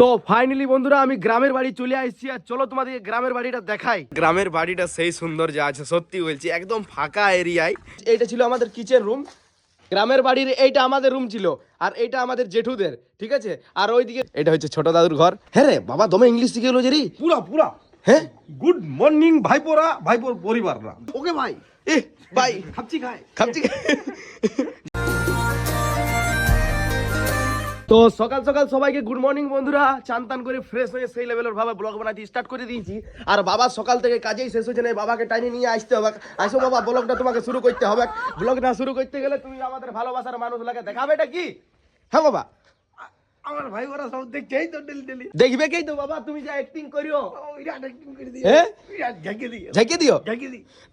তো ফাইনালি বন্ধুরা আমি গ্রামের বাড়ি চলে আসছি আর চলো তোমাদেরকে গ্রামের বাড়িটা দেখাই। গ্রামের বাড়িটা সেই সুন্দর যে আছে সত্যি বলছি একদম ফাঁকা এরিয়ায়। এইটা ছিল আমাদের কিচেন রুম গ্রামের বাড়ির এইটা আমাদের রুম ছিল আর এইটা আমাদের জেঠুদের ঠিক আছে? আর ওইদিকে এটা হচ্ছে ছোট দাদুর ঘর। হ্যাঁ রে বাবা দমে ইংলিশ শিখে গেলো যে রে? পুরা পুরা। হ্যাঁ? গুড মর্নিং ভাইপোরা ভাইপোর পরিবাররা। ওকে ভাই এ ভাই খাচ্ছি খায়। খাচ্ছি তো সকাল সকাল সবাইকে গুড মর্নিং বন্ধুরা। চান তান করে ফ্রেশ হয়ে সেই লেভেলের ভাবে ব্লগ বানাতে স্টার্ট করে দিয়েছি। আর বাবা সকাল থেকে কাজেই শেষ হয়েছে না বাবাকে টাইমে নিয়ে আসতে হবে। আসো বাবা ব্লগটা তোমাকে শুরু করতে হবে। ব্লগটা শুরু করতে গেলে তুমি আমাদের ভালোবাসার মানুষ লাগে দেখাবে এটা কি? হ্যাঁ বাবা। আমার ভাই ওরা সব দেখছেই তো ডেলি ডেলি দেখবে কি তো বাবা তুমি যা অ্যাক্টিং করিও। হ্যাঁ? ঝাঁকে দিও।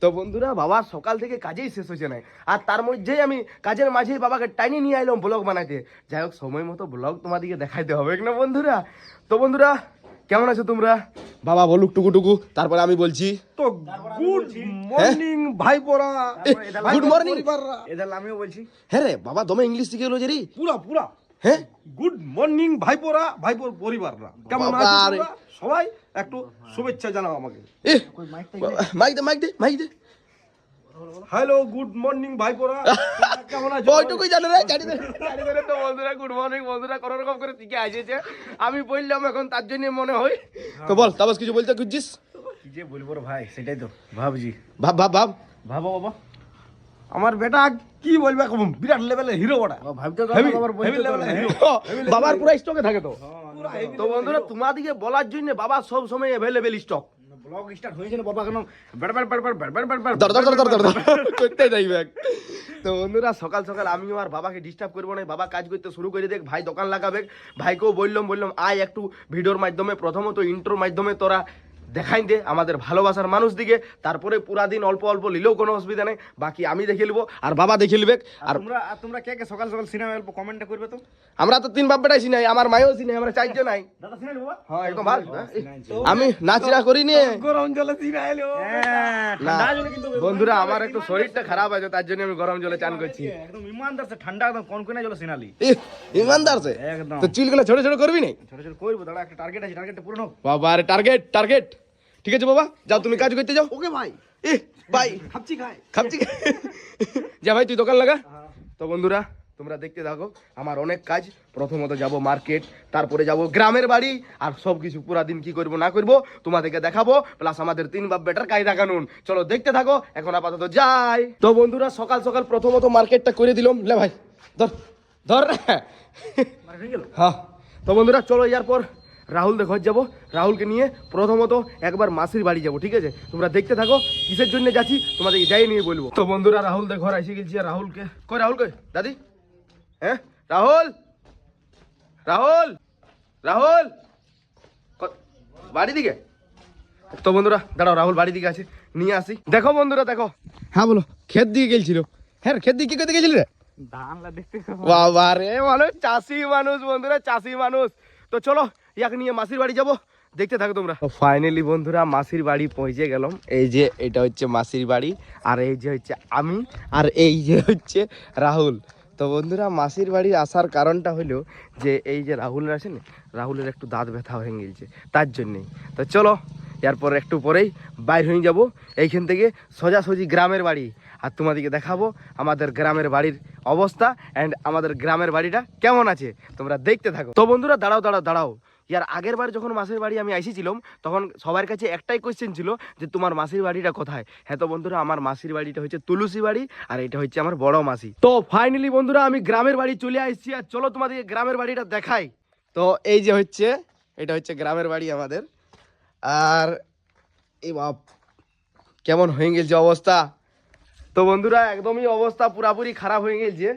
তো বন্ধুরা বাবা সকাল থেকে কাজেই শেষ হয়েছে না আর তার মধ্যেই আমি কাজের মাঝেই বাবাকে টাইনে নিয়ে আইলাম ব্লগ বানাতে যাই হোক সময় মতো ব্লগ তোমাদেরকে দেখাইতে হবে না বন্ধুরা? তো বন্ধুরা কেমন আছো তোমরা? বাবা বলুক টুকু টুকু তারপরে আমি বলছি। তো গুড মর্নিং ভাইপোরা গুড মর্নিং এদের আমিও বলছি। হ্যাঁ রে বাবা দমে ইংলিশ শিখে গেলো যে রে। পুরা পুরা। হ্যাঁ? গুড মর্নিং ভাইপোরা ভাইপোর পরিবাররা। কেমন বাবা আছো সবাই একটু শুভেচ্ছা জানাও আমাকে। মাইক দে মাইক দে মাইক দে। হ্যালো গুড মর্নিং ভাইপোরা। তোমরা কেমন আছো? ওইটুকুই জানে রে জানি দে জানি দে তো বন্ধুরা গুড মর্নিং বন্ধুরা কোনো রকম করে শিখে আসেছে আমি বললাম এখন তার জন্য মনে হয়। তো বল তাবাস কিছু বলতে খুঁজছিস? কি যে বলব ভাই সেটাই তো ভাবছি। ভাব ভাব ভাব। ভাবো বাবা আমার বেটা কি বলবে কম? বিরাট লেভেলের হিরো ওটা। বাবার পুরো স্টকে থাকে। তো তো বন্ধুরা তোমাদিকে বলার জন্য বাবা সব সময় অ্যাভেলেবেল স্টক ব্লগ স্টার্ট হয়েছে না বাবা কেন? যাই তো বন্ধুরা সকাল সকাল আমি আর বাবাকে ডিস্টার্ব করব না। বাবা কাজ করতে শুরু করে দেখ ভাই দোকান লাগাবে ভাইকেও বললাম বললাম আয় একটু ভিডিওর মাধ্যমে প্রথমত ইন্ট্রোর মাধ্যমে তোরা দেখাই দে আমাদের ভালোবাসার মানুষ দিকে। তারপরে পুরা দিন অল্প অল্প নিলেও কোনো অসুবিধা নেই বাকি আমি দেখে নিবো আর বাবা দেখে নিবে আর তোমরা তোমরা কে কে সকাল সকাল সিনেমা অল্প কমেন্টটা করবে তো? আমরা তো তিন বাপ বেটাই নাই আমার মায়ও নাই আমরা চারজন নাই। দাদা বাবা? হ্যাঁ একদম ভালো আমি নাচরা করিনি। গরম জলে হ্যাঁ না জলে কিন্তু বন্ধুরা আমার একটু শরীরটা খারাপ আছে তার জন্য আমি গরম জলে চান করছি। একদম ইমানদার সে ঠান্ডা একদম কোন কোন জলে সিনালি। ইমানদার সে? একদম। তো চুলগুলো ছোট ছোট করবি নাই ছোট ছোট করব দাদা একটা টার্গেট আছে টার্গেটটা পূরণ হোক। বাবা আরে টার্গেট টার্গেট ঠিক আছে বাবা যাও তুমি কাজ করতে যাও। ওকে ভাই এ ভাই খাচ্ছি খায়। খাচ্ছি যা ভাই তুই দোকান লাগা। তো বন্ধুরা তোমরা দেখতে থাকো আমার অনেক কাজ। প্রথমত যাব মার্কেট তারপরে যাব গ্রামের বাড়ি আর সব কিছু পুরা দিন কি করব না করব তোমাদেরকে দেখাবো প্লাস আমাদের তিন বাপ বেটার কায়দা কানুন। চলো দেখতে থাকো এখন আপাতত যাই। তো বন্ধুরা সকাল সকাল প্রথমত মার্কেটটা করে দিলাম। লে ভাই ধর ধর। হয়ে গেল? হ্যাঁ। তো বন্ধুরা চলো ইয়ার পর রাহুলদের ঘর যাব। রাহুলকে নিয়ে প্রথমত একবার মাসির বাড়ি যাব ঠিক আছে? তোমরা দেখতে থাকো কিসের জন্য যাচ্ছি তোমাদেরকে যাই নিয়ে বলব। তো বন্ধুরা রাহুলদের ঘর এসে গেছি আর রাহুলকে। কই রাহুল কই? দাদি? হ্যাঁ? রাহুল? রাহুল? রাহুল? ক- বাড়ি দিকে তো বন্ধুরা দাঁড়াও রাহুল বাড়ি দিকে আছে নিয়ে আসি। দেখো বন্ধুরা দেখো। হ্যাঁ বলো ক্ষেত দিকে গেছিল হ্যাঁ ক্ষেত দিকে কি করতে গেছিল রে? বাবা রে মানুষ চাষি মানুষ বন্ধুরা চাষি মানুষ। তো চলো ইয়াকে নিয়ে মাসির বাড়ি যাব। দেখতে থাকো তোমরা। ফাইনালি বন্ধুরা, মাসির বাড়ি পৌঁছে গেলাম। এই যে এটা হচ্ছে মাসির বাড়ি, আর এই যে হচ্ছে আমি, আর এই যে হচ্ছে রাহুল। তো বন্ধুরা, মাসির বাড়ি আসার কারণটা হলো যে, এই যে রাহুল আছে না, রাহুলের একটু দাঁত ব্যথা হয়ে গেছে, তার জন্যেই তো চলো, এরপর একটু পরেই বাইর হয়ে যাব। এইখান থেকে সোজাসুজি গ্রামের বাড়ি। আর তোমাদেরকে দেখাবো আমাদের গ্রামের বাড়ির অবস্থা অ্যান্ড আমাদের গ্রামের বাড়িটা কেমন আছে, তোমরা দেখতে থাকো। তো বন্ধুরা, দাঁড়াও দাঁড়াও দাঁড়াও। ইয়ার আগের বার যখন মাসির বাড়ি আমি আইসিছিলাম, তখন সবার কাছে একটাই কোয়েশ্চেন ছিল যে, তোমার মাসির বাড়িটা কোথায়? হ্যাঁ তো বন্ধুরা, আমার মাসির বাড়িটা হচ্ছে তুলসী বাড়ি আর এটা হচ্ছে আমার বড় মাসি। তো ফাইনালি বন্ধুরা, আমি গ্রামের বাড়ি চলে আসছি আর চলো তোমাদেরকে গ্রামের বাড়িটা দেখাই। তো এই যে হচ্ছে, এটা হচ্ছে গ্রামের বাড়ি আমাদের। আর এই বাপ, কেমন হয়ে গেছে অবস্থা? তো বন্ধুরা, একদমই অবস্থা পুরাপুরি খারাপ হয়ে গেছে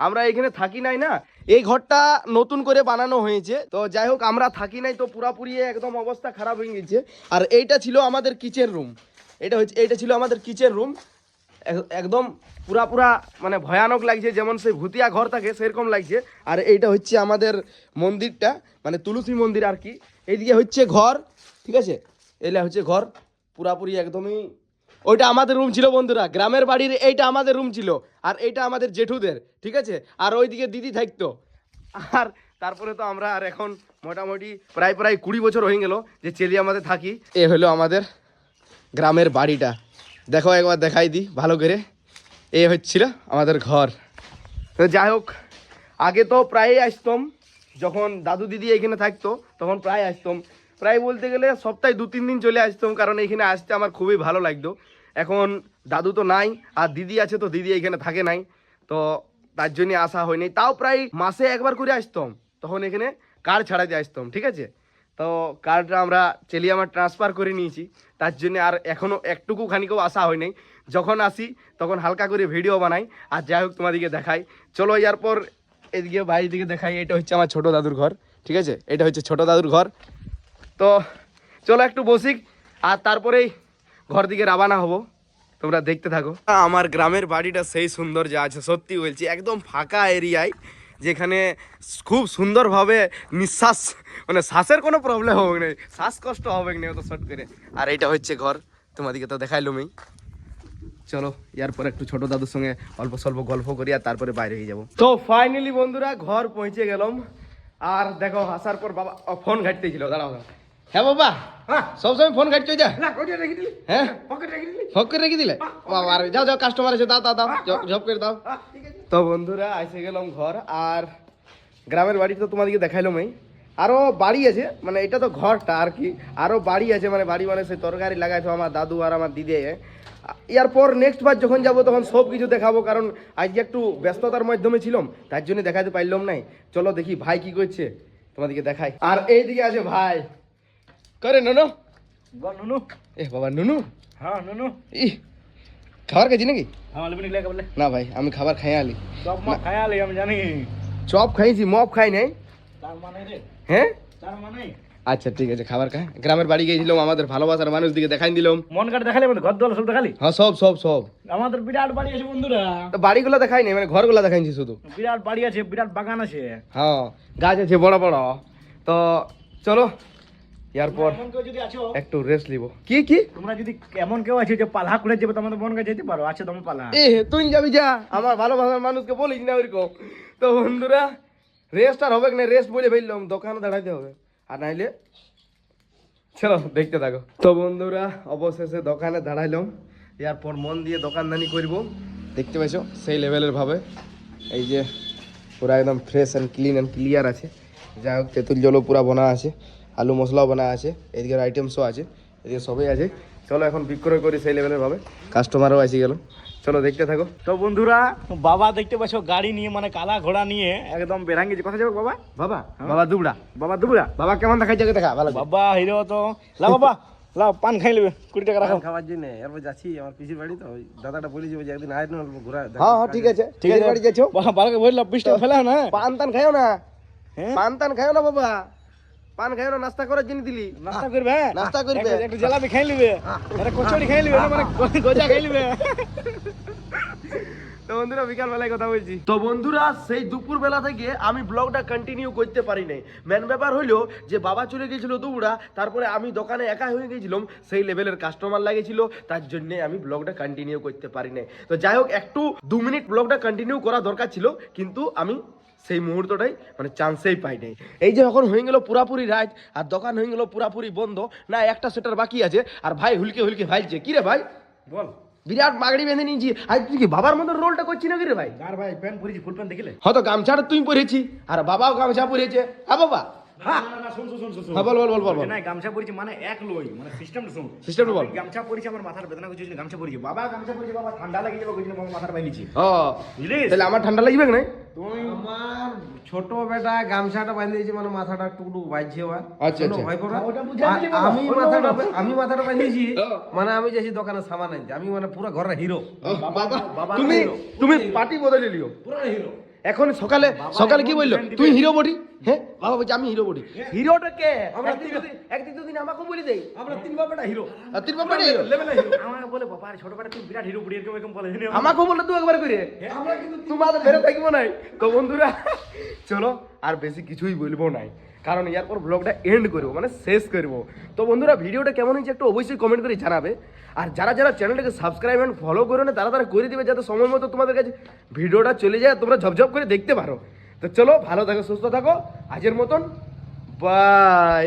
আমরা এখানে থাকি নাই না এই ঘরটা নতুন করে বানানো হয়েছে। তো যাই হোক, আমরা থাকি নাই, তো পুরাপুরি একদম অবস্থা খারাপ হয়ে গেছে। আর এইটা ছিল আমাদের কিচেন রুম এটা হচ্ছে, এইটা ছিল আমাদের কিচেন রুম একদম পুরা পুরা মানে ভয়ানক লাগছে, যেমন সেই ভুতিয়া ঘর থাকে সেরকম লাগছে। আর এইটা হচ্ছে আমাদের মন্দিরটা মানে তুলসী মন্দির আর কি। এইদিকে হচ্ছে ঘর, ঠিক আছে? এলা হচ্ছে ঘর, পুরাপুরি একদমই ওইটা আমাদের রুম ছিল বন্ধুরা, গ্রামের বাড়ির এইটা আমাদের রুম ছিল, আর এইটা আমাদের জেঠুদের, ঠিক আছে? আর ওইদিকে দিদি থাকতো। আর তারপরে তো আমরা আর এখন মোটামুটি প্রায় প্রায় কুড়ি বছর হয়ে গেল যে চেলি আমাদের থাকি। এ হলো আমাদের গ্রামের বাড়িটা। দেখো একবার দেখাই দিই ভালো করে। এ হচ্ছিল আমাদের ঘর। তো যাই হোক, আগে তো প্রায়ই আসতাম, যখন দাদু দিদি এখানে থাকতো, তখন প্রায় আসতাম। প্রায় বলতে গেলে সপ্তাহে দু, তিন দিন চলে আসতাম, কারণ এখানে আসতে আমার খুবই ভালো লাগতো। এখন দাদু তো নাই, আর দিদি আছে তো দিদি এখানে থাকে নাই, তো তার জন্য আসা হয়নি। তাও প্রায় মাসে একবার করে আসতাম, তখন এখানে কার ছাড়াতে আসতাম, ঠিক আছে? তো কার্ডটা আমরা চেলিয়ে আমার ট্রান্সফার করে নিয়েছি, তার জন্য আর এখনও একটুকু খানিকেও আসা হয় নাই। যখন আসি, তখন হালকা করে ভিডিও বানাই, আর যাই হোক তোমাদেরকে দেখাই। চলো এরপর এদিকে বাইরের দিকে দেখাই, এটা হচ্ছে আমার ছোট দাদুর ঘর, ঠিক আছে? এটা হচ্ছে ছোট দাদুর ঘর। তো চলো একটু বসি, আর তারপরেই ঘর দিকে রাবানা হব। তোমরা দেখতে থাকো। আমার গ্রামের বাড়িটা সেই সুন্দর যা আছে, সত্যি বলছি, একদম ফাঁকা এরিয়ায়, যেখানে খুব সুন্দরভাবে নিঃশ্বাস মানে শ্বাসের কোনো প্রবলেম হবে না, শ্বাসকষ্ট হবে না অত শর্ট করে। আর এইটা হচ্ছে ঘর, তোমাদেরকে তো দেখাইলামই। চলো, এরপর একটু ছোট দাদুর সঙ্গে অল্প স্বল্প গল্প করি, আর তারপরে বাইরে হয়ে যাব। তো ফাইনালি বন্ধুরা, ঘর পৌঁছে গেলাম। আর দেখো, আসার পর বাবা ফোন ঘাটতেছিল, দাঁড়াও দাঁড়াও। হ্যাঁ বাবা। সবসময় ফোন ঘাটছো যা। রেখে দিলি। হ্যাঁ? রেখে দিলি। দিলে? বাবা যাও যাও কাস্টমার আছে দাও দাও দাও ঝপ- ঝপ করে দাও। তো বন্ধুরা এসে গেলাম ঘর আর গ্রামের বাড়ি তো তোমাদেরকে দেখাইলাম এই আরও বাড়ি আছে মানে এটা তো ঘরটা আর কি। আরও বাড়ি আছে মানে বাড়ি মানে সে তরকারি লাগাইছো আমার দাদু আর আমার দিদি। এরপর নেক্সট বার যখন যাব তখন সব কিছু দেখাবো কারণ আজকে একটু ব্যস্ততার মাধ্যমে ছিলাম তার জন্য দেখাতে পারলাম নাই। চলো দেখি ভাই কি করছে তোমাদেরকে দেখাই। আর এইদিকে আছে ভাই। করে নুনু বল নুনু এ বাবা নুনু হ্যাঁ নুনু ই খাবার খেয়েছি নাকি না ভাই আমি খাবার খাই আলি সব মা খায়ালি আমি জানি চপ খাইছি মপ খাই নাই তার মানে রে হ্যাঁ তার মানে আচ্ছা ঠিক আছে খাবার খাই গ্রামের বাড়ি গিয়েছিলাম আমাদের ভালোবাসার মানুষ দিকে দেখাই দিলাম মন কাটে দেখালি মানে ঘর দোয়াল সব দেখালি হ্যাঁ সব সব সব আমাদের বিরাট বাড়ি আছে বন্ধুরা তো বাড়িগুলো দেখাই নাই মানে ঘরগুলো দেখাইছি শুধু বিরাট বাড়ি আছে বিরাট বাগান আছে হ্যাঁ গাছ আছে বড় বড় তো চলো এরপর একটু রেস্ট নিব। কি কি? তোমরা যদি এমন কেউ আছে যে পালা করে যাবে তোমাদের মন কাছে যেতে পারো। আছে তোমার পালা এ তুই যাবি যা। আমার ভালোবাসার মানুষকে বলিস না ওইরকম। তো বন্ধুরা রেস্ট আর হবে না? রেস্ট বলে ফেললাম। দোকানে দাঁড়াইতে হবে। আর নাইলে চলো দেখতে থাকো। তো বন্ধুরা অবশেষে দোকানে দাঁড়াইলাম। এরপর মন দিয়ে দোকানদানি করব। দেখতে পাইছো? সেই লেভেলের ভাবে। এই যে পুরা একদম fresh and clean and clear আছে। যাই হোক তেঁতুল জলও পুরা বানা আছে। আলু মশলাও বানা আছে এদিকের আইটেমসও আছে এদিকে সবই আছে। চলো এখন বিক্রয় করি সেই লেভেলের ভাবে। কাস্টমারও এসে গেল। চলো দেখতে থাকো। তো বন্ধুরা বাবা দেখতে পাচ্ছ গাড়ি নিয়ে মানে কালা ঘোড়া নিয়ে একদম বেরাঙ্গি কথা যাবে বাবা? বাবা বাবা দুবড়া। বাবা দুবড়া? বাবা কেমন দেখাই জায়গা দেখা ভালো। বাবা হিরো তো। লা বাবা লাও পান খাই নেবে কুড়ি টাকা রাখো। খাওয়ার জন্য এরপর যাচ্ছি আমার পিসির বাড়ি তো ওই দাদাটা বলেছি যে একদিন আয় না ঘোরা হ্যাঁ হ্যাঁ ঠিক আছে। ঠিক আছে বাড়ি যাচ্ছ? বাবা বললাম বিশ টাকা ফেলা না। পান টান খাইও না? হ্যাঁ। পান টান খাইও না বাবা? পান খাই না নাস্তা করার জন্য দিলি। নাস্তা করবে? নাস্তা করবে। একটু- জেলাপি খাই নিবে একটা কচুরি খাই নিবে মানে গজা খাই নিবে তো বন্ধুরা বিকাল বেলায় কথা বলছি। তো বন্ধুরা সেই দুপুর বেলা থেকে আমি ব্লগটা কন্টিনিউ করতে পারি নাই। মেন ব্যাপার হইল যে বাবা চলে গেছিল দুপুরা তারপরে আমি দোকানে একা হয়ে গেছিলাম সেই লেভেলের কাস্টমার লাগেছিল তার জন্য আমি ব্লগটা কন্টিনিউ করতে পারি নাই। তো যাই হোক একটু দু মিনিট ব্লগটা কন্টিনিউ করা দরকার ছিল কিন্তু আমি সেই মুহূর্তটাই মানে চান্সেই পাই নাই। এই যে এখন হয়ে গেল পুরাপুরি রাইট আর দোকান হয়ে গেল পুরাপুরি বন্ধ না একটা সেটার বাকি আছে আর ভাই হুলকে হুলকে ভাইছে কিরে ভাই? বল। বিরাট মাগড়ি বেঁধে নিয়েছি। আজ তুই কি বাবার মতো রোলটা করছি না কিরে ভাই? আর ভাই? প্যান্ট পরেছি ফুল প্যান্ট দেখলে? হয়তো গামছাটা তুই পরেছি আর বাবাও গামছা পরেছে। হ্যাঁ বাবা। হ্যাঁ না, না, শুন। হ্যাঁ বল বল বল বল বল। না গামছা পরেছি মানে এক লই মানে সিস্টেমটা শুন। System বল। আমি গামছা পরেছি আমার মাথার বেদনা গামছা পরেছি বাবা গামছা পরেছি বাবা ঠান্ডা লাগে যাবে কইছিল বাবা মাথার বাইলিছি ও বুঝলি তাহলে আমার ঠান্ডা লাগবে না? তুই আমার ছোট বেটা গামছাটা বাঁধে দিয়েছে মানে মাথাটা একটু বাজছে আচ্ছা, আচ্ছা। আমি মাথাটা। আমি মাথাটা বাঁধিয়েছি। মানে আমি যাচ্ছি দোকানে সামান আনতে আমি মানে পুরো ঘরের হিরো। বাবা বাবা তুমি তুমি পার্টি বদলে লিও পুরো হিরো। এখন সকালে সকালে কি বলল? তুই হিরো বডি হ্যাঁ? বাবা বলছে আমি হিরো বডি হিরোটা কে? আমরা একদিন দুদিন- আমাকে বলে দেই। আমরা তিন বাবাটা হিরো আর বাবাটা বাবা হিরো লেভেলে হিরো আমাকে বলে বাবা ছোট বেটা তুই বিরাট হিরো বডি এরকম এরকম বলে আমাকে। বলে তুই একবার করে। আমরা কিন্তু তোমাদের বেরো থাকব নাই। তো বন্ধুরা চলো আর বেশি কিছুই বলব নাই। কারণ এরপর ব্লগটা এন্ড করব মানে শেষ করব। তো বন্ধুরা, ভিডিওটা কেমন হয়েছে একটু অবশ্যই কমেন্ট করে জানাবে। আর যারা যারা চ্যানেলটাকে সাবস্ক্রাইব অ্যান্ড ফলো করে না, তারা তারা করে দেবে যাতে সময় মতো তোমাদের কাছে ভিডিওটা চলে যায় তোমরা ঝপঝপ করে দেখতে পারো। তো চলো, ভালো থাকো, সুস্থ থাকো। আজের মতন বাই